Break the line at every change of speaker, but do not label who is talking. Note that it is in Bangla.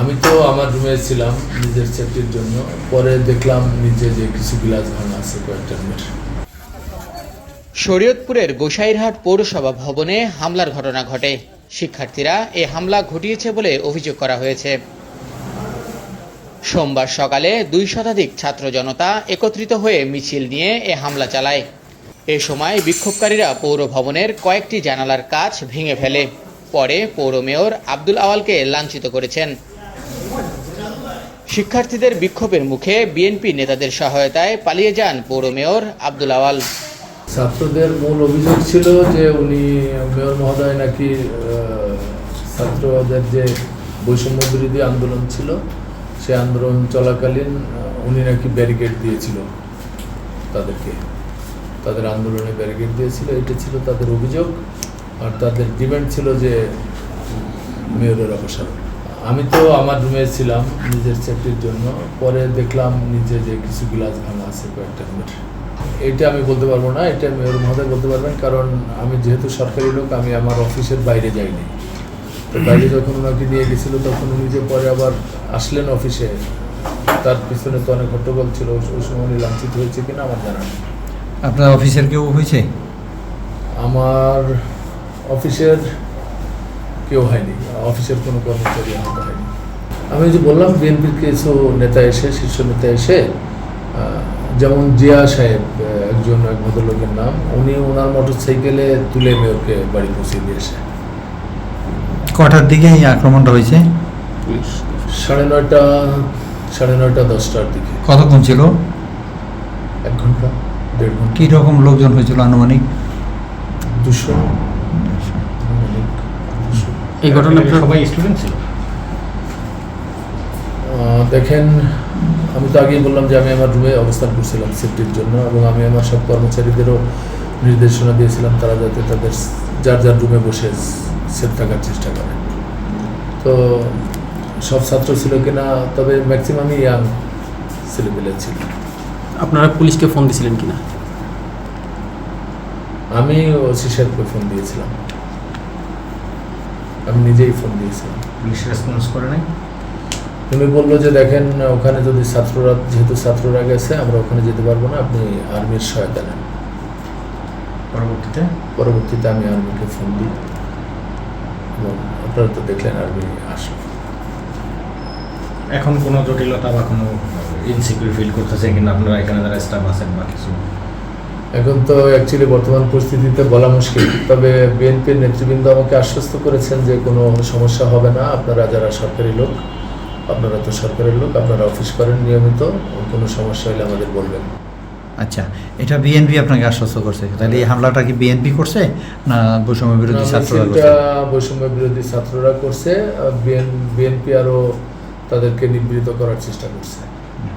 আমি তো আমার রুমে ছিলাম নিজের সেফটির জন্য। পরে দেখলাম নিচে যে কিছু গ্লাস ভাঙা আছে কয়েকটা
শরীয়তপুরের গোসাইরহাট পৌরসভা ভবনে হামলার ঘটনা ঘটে। শিক্ষার্থীরা এ হামলা ঘটিয়েছে বলে অভিযোগ করা হয়েছে। সোমবার সকালে দুই শতাধিক ছাত্র জনতা একত্রিত হয়ে মিছিল নিয়ে এ হামলা চালায়। এ সময় বিক্ষোভকারীরা পৌর ভবনের কয়েকটি জানালার কাচ ভেঙে ফেলে। পরে পৌর মেয়র আব্দুল আওয়ালকে লাঞ্ছিত করেছেন। শিক্ষার্থীদের বিক্ষোভের মুখে বিএনপি নেতাদের সহায়তায় পালিয়ে যান পৌর মেয়র আব্দুল আওয়াল।
ছাত্রদের মূল অভিযোগ ছিল যে উনি মেয়র মহোদয় নাকি ছাত্রদের যে বৈষম্য বিরোধী আন্দোলন ছিল, সে আন্দোলন চলাকালীন উনি নাকি ব্যারিকেড দিয়েছিল তাদেরকে। তাদের আন্দোলনে ব্যারিকেড দিয়েছিল, এটা ছিল তাদের অভিযোগ। আর তাদের ডিমান্ড ছিল যে মেয়রের অবসর আমি তো আমার রুমে ছিলাম নিজের সেফটির জন্য। পরে দেখলাম নিচে যে কিছু গ্লাস ভাঙা আছে কয়েকটা রুমের এটা আমি বলতে পারব না এটা মেয়র মহোদয় বলতে পারবেন কারণ আমি যেহেতু সরকারি লোক আমি আমার অফিসের বাইরে যাইনি। তো বাইরে যখন ওনাকে নিয়ে গেছিল তখন উনি যে পরে আবার আসলেন অফিসে তার পিছনে তো অনেক হট্টগোল ছিল ওই সময় উনি লাঞ্ছিত হয়েছে কিনা আমার জানা নেই।
আপনার অফিসের কেউ হয়েছে?
আমার অফিসের কেউ হয়নি অফিসের কোনো কর্মচারী আহত হয়নি। আমি যে বললাম বিএনপির কিছু নেতা এসে শীর্ষ নেতা এসে যেমন জিয়া সাহেব একজন এক ভদ্রলোকের নাম উনি ওনার মোটর সাইকেলে তুলে মেয়রকে বাড়ি পৌঁছে দিয়েছে
কটার দিকে এই আক্রমণটা হয়েছে?
সাড়ে নয়টা সাড়ে নয়টা দশটার দিকে।
কতক্ষণ ছিল?
এক ঘণ্টা দেড় ঘণ্টা।
কী রকম লোকজন হয়েছিল আনুমানিক?
দুশো।
এই ঘটনা সবাই স্টুডেন্ট ছিল?
দেখেন আমি তো আগেই বললাম যে আমি আমার রুমে অবস্থান করছিলাম সেফটির জন্য এবং আমি আমার সব কর্মচারীদেরও নির্দেশনা দিয়েছিলাম তারা যাতে তাদের যার যার রুমে বসে সেফ থাকার চেষ্টা করে। তো সব ছাত্র ছিল কিনা তবে ম্যাক্সিমামই ইয়াং ছেলেপেলে ছিল।
আপনারা পুলিশকে ফোন দিয়েছিলেন কিনা?
আমি ওসি সাহেবকে ফোন দিয়েছিলাম। আমি নিজেই ফোন দিয়েছিলাম
পুলিশ রেসপন্স করে নাই?
তুমি বলল যে দেখেন ওখানে যদি ছাত্ররা যেহেতু ছাত্ররা গেছে আমরা ওখানে যেতে পারব না আপনি আর্মির সহায়তা নেন।
পরবর্তীতে?
পরবর্তীতে আমি আর্মিকে ফোন দিই। এবং আপনারা তো দেখলেন আর্মি আসলো
এখন কোনো জটিলতা বা কোনো ইনসিকিউর ফিল করতেছে কিনা? আপনারা এখানে যারা স্টাফ আছেন বা কিছু?
এখন তো অ্যাকচুয়ালি বর্তমান পরিস্থিতিতে বলা মুশকিল। তবে বিএনপির নেতৃবৃন্দ আমাকে আশ্বস্ত করেছেন যে কোনো সমস্যা হবে না। আপনারা যারা সরকারি লোক আপনারা তো সরকারের লোক আপনারা অফিস করেন নিয়মিত কোনো সমস্যা হলে আমাদের বলবেন।
আচ্ছা এটা বিএনপি আপনাকে আশ্বস্ত করছে? তাহলে এই হামলাটা কি বিএনপি করছে না বৈষম্য বিরোধী ছাত্ররা করছে?
বৈষম্য বিরোধী ছাত্ররা করছে। বিএনপি আরও তাদেরকে নিবৃত করার চেষ্টা করছে।